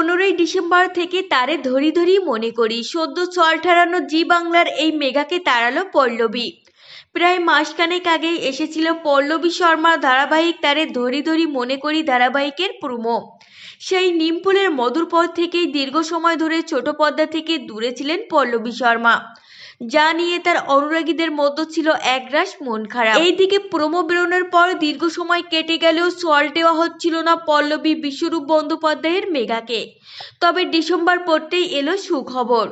পনেরোই ডিসেম্বর থেকে তারে ধরি ধরি মনে করি। সদ্য চল ঠারানো জি বাংলার এই মেঘাকে তাড়ালো পল্লবী। প্রায় মাসখানেক আগেই এসেছিল পল্লবী শর্মার ধারাবাহিক তারে ধরি ধরি মনে করি ধারাবাহিকের প্রোমো। সেই নিমপুলের মধুর পথ থেকেই দীর্ঘ সময় ধরে ছোট পর্দা থেকে দূরে ছিলেন পল্লবী শর্মা। যা নিয়ে তার অনুরাগীদের মধ্যে ছিল একরাশ মন খারাপ। এইদিকে প্রোমো বেরোনোর পর দীর্ঘ সময় কেটে গেলেও সল দেওয়া হচ্ছিল না পল্লবী বিশ্বরূপ বন্দ্যোপাধ্যায়ের মেঘাকে তবে ডিসেম্বর পড়তেই এলো সুখবর।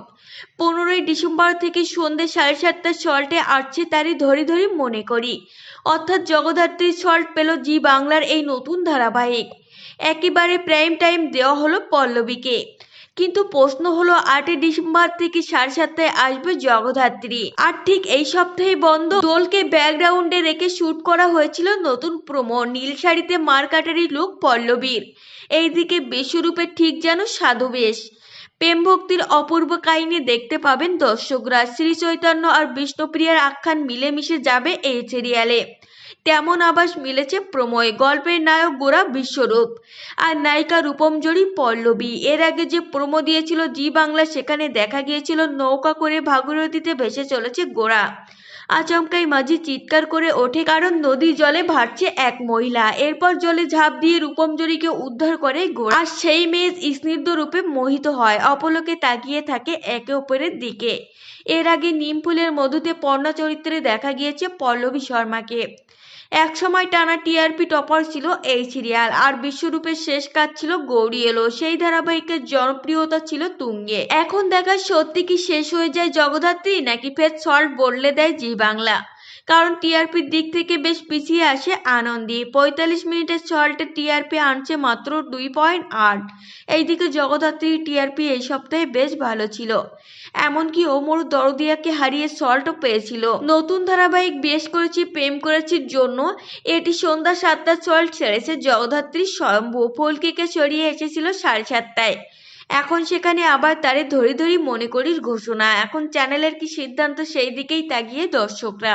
পনেরোই ডিসেম্বর থেকে সন্ধ্যে সাড়ে সাতটার সল্টে আসছে তারই ধরে ধরে মনে করি। অর্থাৎ জগদ্ধাত্রী সল্ট পেল জি বাংলার এই নতুন ধারাবাহিক। একেবারে প্রাইম টাইম দেওয়া হলো পল্লবীকে। কিন্তু প্রশ্ন হলো, আটই ডিসেম্বর থেকে সাড়ে সাতটায় আসবে জগদ্ধাত্রী আর ঠিক এই সপ্তাহে বন্ধ দোলকে ব্যাকগ্রাউন্ডে রেখে শুট করা হয়েছিল নতুন প্রোমো, নীল শাড়িতে মারকাটারি লুক পল্লবীর। এইদিকে বিশ্বরূপে ঠিক যেন সাধু বেশ। প্রেম ভক্তির অপূর্ব কাহিনী দেখতে পাবেন দর্শকরা। শ্রী চৈতন্য আর বিষ্ণুপ্রিয়ার আখ্যান মিলেমিশে যাবে এই সিরিয়ালে তেমন আভাস মিলেছে প্রময়, গল্পের নায়ক গোরা বিশ্বরূপ আর নায়িকা রূপমজরি পল্লবী। এর আগে যে প্রমো দিয়েছিল জি বাংলা, সেখানে দেখা গিয়েছিল নৌকা করে ভাগীরথীতে ভেসে চলেছে গোরা। আচমকাই মাঝি চিৎকার করে ওঠে, কারণ নদী জলে ভাসছে এক মহিলা। এরপর জলে ঝাঁপ দিয়ে রূপমজরিকে উদ্ধার করে গোড়া আর সেই মেয়ে স্নিগ্ধ রূপে মোহিত হয়, অপলকে তাকিয়ে থাকে একে অপরের দিকে। এর আগে নিমফুলের মধুতে পর্ণা চরিত্রে দেখা গিয়েছে পল্লবী শর্মাকে। এক সময় টানা টিআরপি টপার ছিল এই সিরিয়াল, আর বিশ্বরূপের শেষ কাজ ছিল গৌরী এলো, সেই ধারাবাহিকের জনপ্রিয়তা ছিল তুঙ্গে। এখন দেখা সত্যি কি শেষ হয়ে যায় জগদ্ধাত্রী, নাকি ফের সল্ট বদলে দেয় জি বাংলা? কারণ টিআরপির দিক থেকে বেশ পিছিয়ে আসে আনন্দী। পঁয়তাল্লিশ মিনিটের সল্টে টিআরপি আনছে মাত্র দুই পয়েন্ট আট। এইদিকে জগদ্ধাত্রীর টিআরপি এই সপ্তাহে বেশ ভালো ছিল। এমনকি ওমর দরদিয়াকে হারিয়ে সল্টও পেয়েছিল। নতুন ধারাবাহিক বেশ করেছি, প্রেম করেছির জন্য এটি সন্ধ্যা সাতটা সল্ট ছেড়েছে জগদ্ধাত্রী স্বয়ম্ভু। ফুলকিকে সরিয়ে এসেছিল সাড়ে সাতটায়। এখন সেখানে আবার তারে ধরি ধরি মনে করির ঘোষণা। এখন চ্যানেলের কি সিদ্ধান্ত সেই দিকেই তাকিয়ে দর্শকরা।